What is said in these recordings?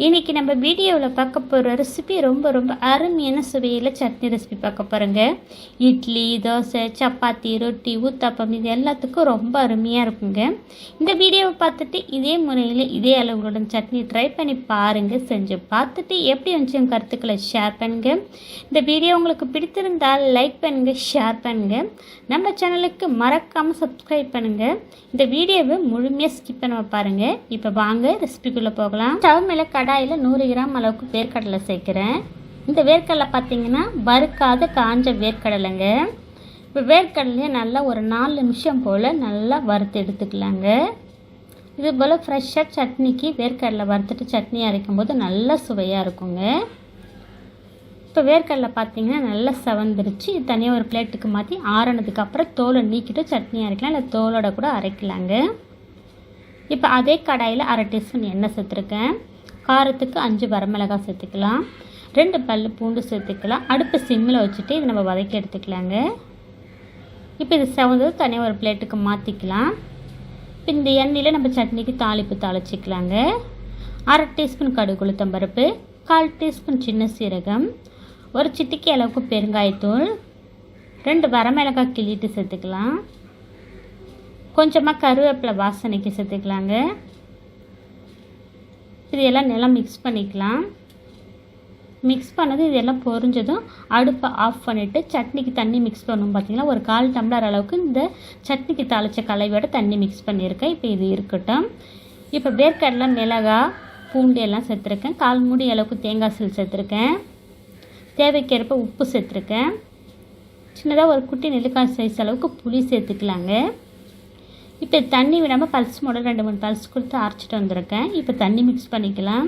இன்றைக்கி நம்ம வீடியோவில் பார்க்க போகிற ரெசிபி ரொம்ப ரொம்ப அருமையான சுவையில் சட்னி ரெசிபி பார்க்க போகிறோங்க இட்லி தோசை சப்பாத்தி ரொட்டி ஊத்தாப்பம் இது எல்லாத்துக்கும் ரொம்ப அருமையாக இருக்குங்க. இந்த வீடியோவை பார்த்துட்டு இதே முறையில் இதே அளவுகளுடன் சட்னி ட்ரை பண்ணி பாருங்கள் செஞ்சு பார்த்துட்டு எப்படி வந்துச்சு கருத்துக்களை ஷேர் பண்ணுங்கள் இந்த வீடியோ உங்களுக்கு பிடித்திருந்தால் லைக் பண்ணுங்கள் ஷேர் பண்ணுங்கள் நம்ம சேனலுக்கு மறக்காமல் சப்ஸ்கிரைப் பண்ணுங்கள் இந்த வீடியோவை முழுமையாக ஸ்கிப் பண்ண பாருங்கள் இப்போ வாங்க ரெசிபிக்குள்ளே போகலாம். ஸ்டவ் மேலே கடாயில் நூறு கிராம் அளவுக்கு வேர்க்கடலை சேர்க்குறேன். இந்த வேர்க்கடலை பார்த்தீங்கன்னா வறுக்காத காஞ்ச வேர்க்கடலைங்க. இப்போ வேர்க்கடலையே நல்லா ஒரு நாலு நிமிஷம் போல் நல்லா வறுத்து எடுத்துக்கலாங்க. இது போல் ஃப்ரெஷ்ஷாக சட்னிக்கு வேர்க்கடலை வறுத்துட்டு சட்னி அரைக்கும் போது நல்லா சுவையாக இருக்குங்க. இப்போ வேர்க்கடலை பார்த்தீங்கன்னா நல்லா செவந்துருச்சு. தனியாக ஒரு பிளேட்டுக்கு மாற்றி ஆறினதுக்கு அப்புறம் தோலை நீக்கிட்டு சட்னி அரைக்கலாம். இல்லை தோலோட கூட அரைக்கலாங்க. இப்போ அதே கடாயில் அரை டீஸ்பூன் எண்ணெய் சேர்த்துருக்கேன். காரத்துக்கு அஞ்சு வரமிளகாய் சேர்த்துக்கலாம். ரெண்டு பல் பூண்டு சேர்த்துக்கலாம். அடுப்பு சிம்மில் வச்சுட்டு இதை நம்ம வதக்கி எடுத்துக்கலாங்க. இப்போ இது செவந்தது தனியாக ஒரு பிளேட்டுக்கு மாற்றிக்கலாம் இப்போ இந்த எண்ணெயில் நம்ம சட்னிக்கு தாளிப்பு தாளிச்சிக்கலாங்க. அரை டீஸ்பூன் கடுகு உளுத்தம்பருப்பு கால் டீஸ்பூன் சின்ன சீரகம் ஒரு சிட்டிக்கு அளவுக்கு பெருங்காயத்தூள் ரெண்டு வரமிளகாய் கிள்ளிட்டு சேர்த்துக்கலாம். கொஞ்சமாக கருவேப்பிலை வாசனைக்கு சேர்த்துக்கலாங்க. இது எல்லாம் நல்லா மிக்ஸ் பண்ணிக்கலாம். மிக்ஸ் பண்ணது இதெல்லாம் பொரிஞ்சதும் அடுப்பை ஆஃப் பண்ணிவிட்டு சட்னிக்கு தண்ணி மிக்ஸ் பண்ணணும் பார்த்தீங்கன்னா ஒரு கால் டம்ளர் அளவுக்கு இந்த சட்னிக்கு தாளித்த கலையோட தண்ணி மிக்ஸ் பண்ணியிருக்கேன். இப்போ இது இருக்கட்டும். இப்போ வேர்க்கடலை மிளகா பூண்டு எல்லாம் சேர்த்துருக்கேன். கால் மூடி அளவுக்கு தேங்காய் சீல் சேர்த்துருக்கேன். தேவைக்கேற்ப உப்பு சேர்த்துருக்கேன். சின்னதாக ஒரு குட்டி நெல்லிக்காய் சைஸ் அளவுக்கு புளி சேர்த்துக்கலாங்க. இப்போ தண்ணி விடாமல் பல்ஸ் மூட ரெண்டு மூணு பல்ஸ் கொடுத்து அரைச்சிட்டு வந்திருக்கேன். இப்போ தண்ணி மிக்ஸ் பண்ணிக்கலாம்.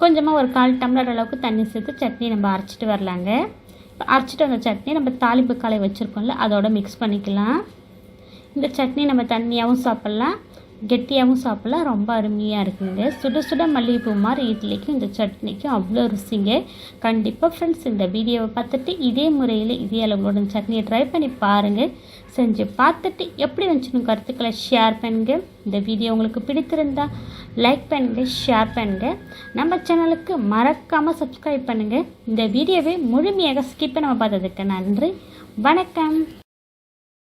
கொஞ்சமாக ஒரு கால் டம்ளர் அளவுக்கு தண்ணி சேர்த்து சட்னி நம்ம அரைச்சிட்டு வரலாங்க. இப்போ அரைச்சிட்டு வந்த சட்னி நம்ம தாளிப்பு காலை வச்சுருக்கோம்ல அதோட மிக்ஸ் பண்ணிக்கலாம். இந்த சட்னி நம்ம தண்ணியாகவும் சாப்பிட்லாம். கெட்டியாகவும் சாப்பிட்லாம் ரொம்ப அருமையாக இருக்குங்க. சுட சுட மல்லிகைப்பூ மாதிரி இட்லிக்கும் இந்த சட்னிக்கும் அவ்வளோ ருசிங்க. கண்டிப்பாக ஃப்ரெண்ட்ஸ் இந்த வீடியோவை பார்த்துட்டு இதே முறையில் இதே அளவுடன் சட்னியை ட்ரை பண்ணி பாருங்கள் செஞ்சு பார்த்துட்டு எப்படி வந்துச்சுன்னு கருத்துக்களை ஷேர் பண்ணுங்கள் இந்த வீடியோ உங்களுக்கு பிடித்திருந்தா லைக் பண்ணுங்கள் ஷேர் பண்ணுங்கள் நம்ம சேனலுக்கு மறக்காமல் சப்ஸ்கிரைப் பண்ணுங்கள் இந்த வீடியோவை முழுமையாக ஸ்கிப் பண்ண பார்த்ததுக்கு நன்றி. வணக்கம்.